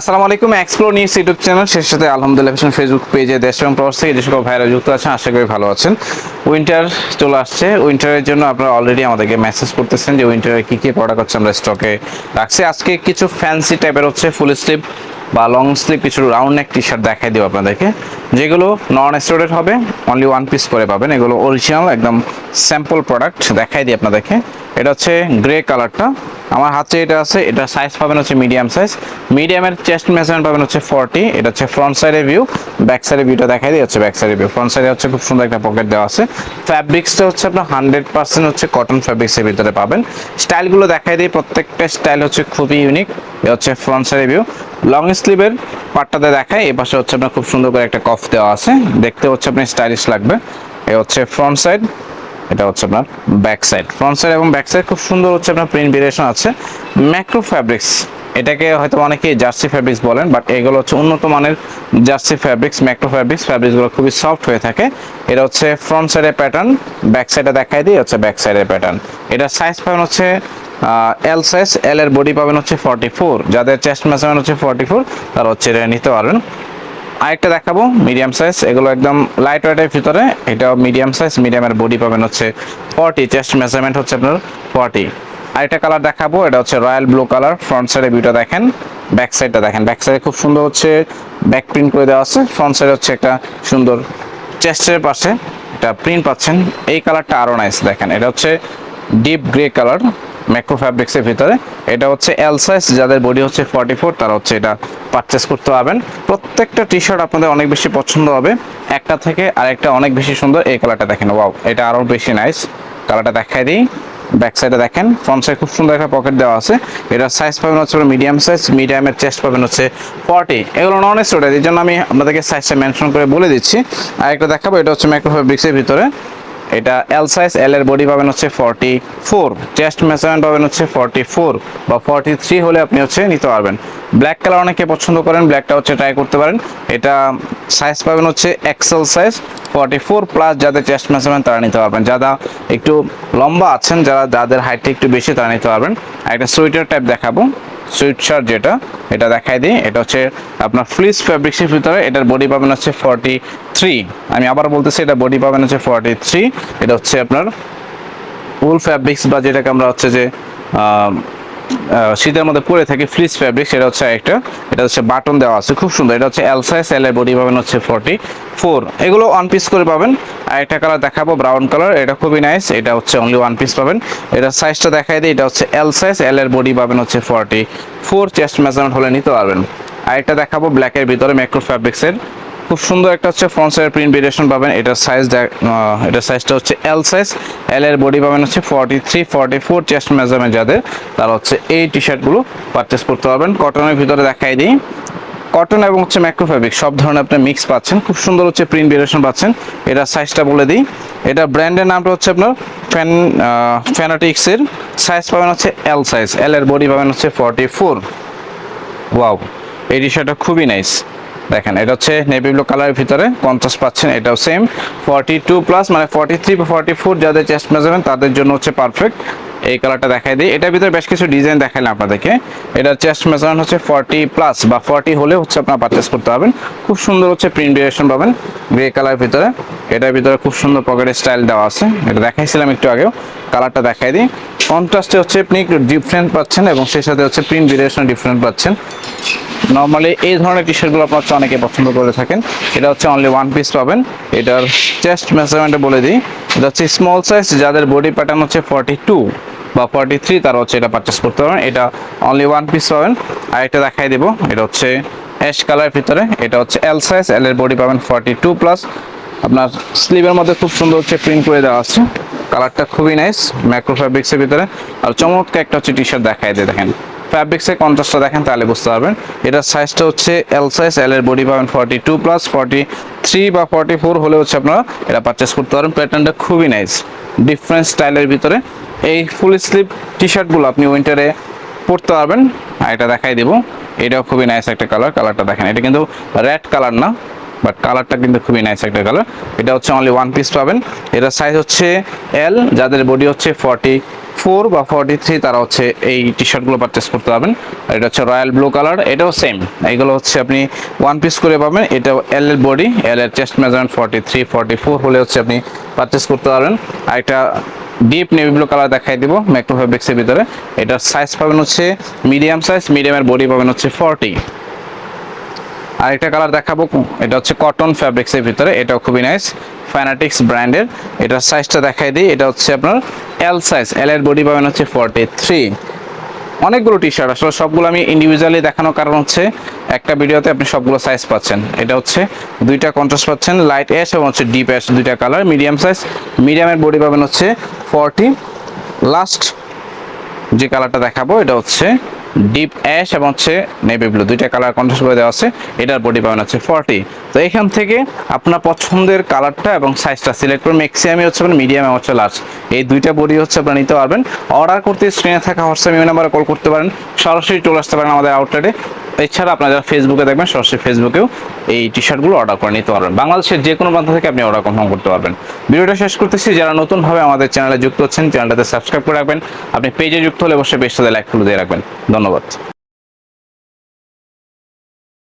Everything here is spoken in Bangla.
আসসালামু আলাইকুম এক্সপ্লোর নিউজ ইউটিউব চ্যানেল। শেষ সাথে আলহামদুলিল্লাহ ফেসবুক পেজে দেশ এবং প্রবাস থেকে যে সকল ভাইরা যুক্ত আছেন, আশা করি ভালো আছেন। উইন্টার চলে আসছে। উইন্টারের জন্য আপনারা অলরেডি আমাদেরকে মেসেজ করতেছেন যে উইন্টারে কী কী প্রোডাক্ট হচ্ছে আমরা স্টকে রাখছি। আজকে কিছু ফ্যান্সি টাইপের হচ্ছে ফুল স্লিভ বা লং স্লিভ কিছু রাউন্ড নেক টি শার্ট দেখাই দিব আপনাদেরকে। যেগুলো নন স্টোরেড হবে অনলি ওয়ান পিস করে পাবেন। এগুলো অরিজিনাল একদম স্যাম্পল প্রোডাক্ট দেখাই দিই আপনাদেরকে। এটা হচ্ছে গ্রে কালারটা। আমার হাতে এটা আছে, এটা সাইজ পাবেন হচ্ছে মিডিয়াম সাইজ মিডিয়ামের চেস্ট মেজারমেন্ট পাবেন হচ্ছে ফর্টি এটা হচ্ছে ফ্রন্ট সাইডের ভিউ ব্যাক সাইডের ভিউটা দেখাই দিয়ে হচ্ছে ব্যাক সাইডের ভিউ ফ্রন্ট সাইডে হচ্ছে খুব সুন্দর একটা পকেট দেওয়া আছে। ফ্যাব্রিক্সটা হচ্ছে আপনার হান্ড্রেড পার্সেন্ট হচ্ছে কটন ফ্যাব্রিক্সের ভিতরে পাবেন। স্টাইলগুলো দেখাই দিই, প্রত্যেকটা স্টাইল হচ্ছে খুবই ইউনিক এ হচ্ছে ফ্রন্ট সাইডের ভিউ লং স্লিভের পাটটাতে দেখায় এই পাশে হচ্ছে আপনার খুব সুন্দর করে একটা কফ দেওয়া আছে। দেখতে হচ্ছে আপনার স্টাইলিশ লাগবে। এ হচ্ছে ফ্রন্ট সাইড এটা হচ্ছে আপনার ব্যাক সাইড ফ্রন্ট সাইড এবং ব্যাক সাইড খুব সুন্দর হচ্ছে আপনার প্রিন্ট ভেরিয়েশন আছে। ম্যাক্রো ফ্যাব্রিক্স এটাকে হয়তো অনেকে জার্সি ফ্যাব্রিক্স বলেন বাট এগুলো হচ্ছে উন্নত মানের জার্সি ফ্যাব্রিক্স ম্যাক্রো ফ্যাব্রিক্স ফ্যাব্রিক্সগুলো খুবই সফট হয়ে থাকে। এটা হচ্ছে ফ্রন্ট সাইডের প্যাটার্ন ব্যাক সাইডে দেখাই দিই, হচ্ছে ব্যাক সাইডের প্যাটার্ন এটা সাইজ পাবেন হচ্ছে এল সাইজ এল এর বডি পাবেন হচ্ছে ফর্টি ফোর যাদের চেস্ট মেজারমেন্ট হচ্ছে ফর্টি ফোর তারা হচ্ছে এটা নিতে পারবেন। আরেকটা দেখাবো মিডিয়াম সাইজ এগুলো একদম লাইট ওয়েটের ভিতরে, এটাও মিডিয়াম সাইজ মিডিয়ামের বডি পাবেন হচ্ছে ফর্টি চেস্ট মেজারমেন্ট হচ্ছে আপনার ফর্টি আরেকটা কালার দেখাবো, এটা হচ্ছে রয়্যাল ব্লু কালার ফ্রন্ট সাইডে ভিউটা দেখেন ব্যাক সাইডটা দেখেন। ব্যাক সাইডে খুব সুন্দর হচ্ছে ব্যাক প্রিন্ট করে দেওয়া আছে ফ্রন্ট সাইডে হচ্ছে একটা সুন্দর চেস্টের পাশে এটা প্রিন্ট পাচ্ছেন। এই কালারটা আরও নাইস দেখেন, এটা হচ্ছে ডিপ গ্রে কালার ম্যাক্রো ফ্যাব্রিক্সের ভিতরে। এটা হচ্ছে এল সাইজ যাদের বডি হচ্ছে ফর্টি ফোর তারা হচ্ছে এটা পারচেস করতে পারবেন। প্রত্যেকটা টি শার্ট আপনাদের অনেক বেশি পছন্দ হবে। একটা থেকে আরেকটা অনেক বেশি সুন্দর, এই কালারটা দেখেন ওয়াও এটা আরও বেশি নাইস কালারটা দেখাই দিই ব্যাক সাইডে দেখেন ফ্রন্ট সাইড খুব সুন্দর একটা পকেট দেওয়া আছে। এটা সাইজ পাবেন হচ্ছে মিডিয়াম সাইজ মিডিয়ামের চেস্ট পাবেন হচ্ছে ফর্টি এগুলো নন স্টোরেজ এই জন্য আমি আপনাদেরকে সাইজটা মেনশন করে বলে দিচ্ছি। আর একটা দেখাবো, এটা হচ্ছে ম্যাক্রো ফ্যাব্রিক্সের ভিতরে। এটা এল সাইজ এল এর বডি পাবেন হচ্ছে ফর্টি ফোর চেস্ট মেজারমেন্ট পাবেন হচ্ছে ফর্টি ফোর বা ফর্টি থ্রি হলে আপনি হচ্ছে নিতে পারবেন। ব্ল্যাক কালার অনেকে পছন্দ করেন ব্ল্যাকটা হচ্ছে ট্রাই করতে পারেন। এটা সাইজ পাবেন হচ্ছে XL size forty four plus যাদের চেস্ট মেজারমেন্ট তারা নিতে পারবেন। যারা একটু লম্বা আছেন, যারা, যাদের হাইটটা একটু বেশি, তারা নিতে পারবেন। একটা সোয়েটার টাইপ দেখাবো। সুইট শার্ট যেটা, এটা দেখাই দিই। এটা হচ্ছে আপনার ফ্লিস ফ্যাব্রিক্সের ভিতরে, এটার বডি পাবেন হচ্ছে ফর্টি থ্রি আমি আবার বলতেছি, এটা বডি পাবেন হচ্ছে ফর্টি থ্রি এটা হচ্ছে আপনার উল ফ্যাব্রিক্স বা যেটাকে আমরা হচ্ছে যে শীতের মধ্যে পরে থাকে ফ্লিস ফ্যাব্রিক সেটা হচ্ছে একটা এটা হচ্ছে বাটন দেওয়া আছে, খুব সুন্দর। এটা হচ্ছে এল সাইজ এল এর বডি পাবেন হচ্ছে ফর্টি ফোর এগুলো ওয়ান পিস করে পাবেন। আর একটা কালার দেখাবো ব্রাউন কালার এটা খুবই নাইস এটা হচ্ছে অনলি ওয়ান পিস পাবেন। এটা সাইজটা দেখাই দিই, এটা হচ্ছে এল সাইজ এল এর বডি পাবেন হচ্ছে ফর্টি ফোর চেস্ট মেজারমেন্ট হলে নিতে পারবেন। আর আরেকটা দেখাবো ব্ল্যাকের ভিতরে ম্যাক্রো ফ্যাব্রিক্সের খুব সুন্দর একটা হচ্ছে ফ্রন্ট সাইড প্রিন্ট ভেরিয়েশন পাবেন। এটার সাইজ এটার সাইজটা হচ্ছে এল সাইজ এল এর বডি পাবেন হচ্ছে forty three forty four chest measurement যাদের, তারা হচ্ছে এই টি শার্টগুলো পারচেস করতে পারবেন। কটনের ভিতরে দেখাই দিই। কটন এবং হচ্ছে ম্যাক্রো সব ধরনের আপনি মিক্স পাচ্ছেন। খুব সুন্দর হচ্ছে প্রিন্ট ভেরিয়েশন পাচ্ছেন। এটার সাইজটা বলে দিই। এটা ব্র্যান্ডের নামটা হচ্ছে আপনার ফ্যান ফ্যানাটিক্সের সাইজ পাবেন হচ্ছে এল সাইজ এল এর বডি পাবেন হচ্ছে ফর্টি ফোর ওয়াও এই টি শার্টটা খুবই নাইস দেখেন, এটা হচ্ছে নেভি ব্লু কালারের ভিতরে, পঞ্চাশ পাচ্ছেন, এটাও সেম ফর্টি টু প্লাস মানে ফর্টি থ্রি বা ফর্টি ফোর যাদের চেস্ট মেজারমেন্ট তাদের জন্য হচ্ছে পারফেক্ট এই কালারটা দেখাই দিই। এটার ভিতরে বেশ কিছু ডিজাইন দেখাইলাম আপনাদেরকে। এটার চেস্ট মেজারমেন্ট হচ্ছে ফর্টি প্লাস বা ফর্টি হলে হচ্ছে আপনার পারচেস করতে পারবেন। খুব সুন্দর হচ্ছে প্রিন্ট ভেরিয়েশন পাবেন গ্রে কালারের ভিতরে। এটার ভিতরে খুব সুন্দর পকেটের স্টাইল দেওয়া আছে। এটা দেখাইছিলাম একটু আগেও। কালারটা দেখাই দিই। কন্ট্রাস্টে হচ্ছে আপনি একটু ডিফারেন্ট পাচ্ছেন এবং সেই সাথে হচ্ছে প্রিন্ট ভেরিয়েশন ডিফারেন্ট পাচ্ছেন। নর্মালি এই ধরনের টি শার্টগুলো আপনার হচ্ছে অনেকে পছন্দ করে থাকেন। এটা হচ্ছে অনলি ওয়ান পিস পাবেন। এটার চেস্ট মেজারমেন্টে বলে দিই। এটা হচ্ছে স্মল সাইজ যাদের বডি প্যাটার্ন হচ্ছে ফর্টি টু বা ফর্টি থ্রি তারা হচ্ছে এটা পারচেস করতে পারবেন এটা অনলি ওয়ান পিস পাবেন। আর এটা দেখাই দেবো। এটা হচ্ছে অ্যাশ কালারের ভিতরে। এটা হচ্ছে এল সাইজ এল এর বডি পাবেন ফর্টি টু প্লাস আপনার স্লিভের মধ্যে খুব সুন্দর হচ্ছে প্রিন্ট করে দেওয়া আছে। কালারটা খুবই নাইস ম্যাক্রো ফ্যাব্রিক্সের ভিতরে। আর চমৎকার একটা হচ্ছে টি শার্ট দেখাই দিয়ে দেখেন। ফ্যাব্রিক্সের কন্ট্রাস্টটা দেখেন, তাহলে বুঝতে পারবেন। এটার সাইজটা হচ্ছে এল সাইজ এল এর বডি পাবেন forty two plus forty three বা ফর্টি ফোর হলে হচ্ছে আপনারা এটা পারচেস করতে পারেন প্যাটার্নটা খুবই নাইস ডিফারেন্ট স্টাইলের ভিতরে। এই ফুল স্লিভ টি শার্টগুলো আপনি উইন্টারে পরতে পারবেন। আর এটা দেখাই দিব। এটাও খুবই নাইস একটা কালার কালারটা দেখেন। এটা কিন্তু রেড কালার না বাট কালারটা কিন্তু খুবই নাইস একটা কালার এটা হচ্ছে অনলি ওয়ান পিস পাবেন। এটার সাইজ হচ্ছে এল যাদের বডি হচ্ছে ফর্টি ফোর বা ফর্টি থ্রি তারা হচ্ছে এই টি শার্টগুলো পারচেস করতে পারবেন। আর এটা হচ্ছে রয়্যাল ব্লু কালার এটাও সেম এইগুলো হচ্ছে আপনি ওয়ান পিস করে পাবেন। এটা এল এর বডি এল এর chest measurement forty three forty four হলে হচ্ছে আপনি পারচেস করতে পারবেন। আর একটা ডিপ নেভি ব্লু কালার দেখাই দিব ম্যাক্রো ফেব্রিক্সের ভিতরে। এটার সাইজ পাবেন হচ্ছে মিডিয়াম সাইজ মিডিয়ামের বডি পাবেন হচ্ছে ফর্টি আরেকটা কালার দেখাবো, এটা হচ্ছে কটন ফ্যাব্রিক্সের ভিতরে, এটাও খুবই নাইস ফ্যানাটিক্স ব্র্যান্ডের এটার সাইজটা দেখাই দিই, এটা হচ্ছে আপনার এল সাইজ এল এর বডি পাবেন হচ্ছে ফর্টি থ্রি অনেকগুলো টি শার্ট আসলে সবগুলো আমি ইন্ডিভিজুয়ালি দেখানোর কারণ হচ্ছে একটা ভিডিওতে আপনি সবগুলো সাইজ পাচ্ছেন। এটা হচ্ছে দুইটা কন্ট্রাস্ট পাচ্ছেন লাইট অ্যাশ এবং হচ্ছে ডিপ অ্যাশ দুইটা কালার মিডিয়াম সাইজ মিডিয়ামের বডি পাবেন হচ্ছে ফর্টি লাস্ট যে কালারটা দেখাবো, এটা হচ্ছে ডিপ অ্যাশ এবং হচ্ছে নেভি ব্লু দুইটা কালার কন্ট্রাস্ট করে দেওয়া আছে, এটার বডি পাবেন হচ্ছে ফর্টি তো এখান থেকে আপনার পছন্দের কালারটা এবং সাইজটা সিলেক্ট করে ম্যাক্সিমামই হচ্ছে আপনার মিডিয়াম এবং হচ্ছে লার্জ এই দুইটা বডি হচ্ছে আপনারা নিতে পারবেন। অর্ডার করতে স্ক্রিনে থাকা হোয়াটসঅ্যাপ ইমেল নাম্বারে কল করতে পারেন। সরাসরি চলে আসতে পারেন আমাদের আউটলেটে এছাড়া আপনারা যারা ফেসবুকে দেখবেন, সরাসরি ফেসবুকেও এই টি শার্টগুলো অর্ডার করে নিতে পারবেন। বাংলাদেশের যে কোনো প্রান্ত থেকে আপনি অর্ডার কনফার্ম করতে পারবেন। ভিডিওটা শেষ করতেছি। যারা নতুনভাবে আমাদের চ্যানেলে যুক্ত হচ্ছেন চ্যানেলটাতে সাবস্ক্রাইব করে রাখবেন। আপনি পেজে যুক্ত হলে অবশ্যই বেশ সাথে লাইক দিয়ে রাখবেন। ধন্যবাদ।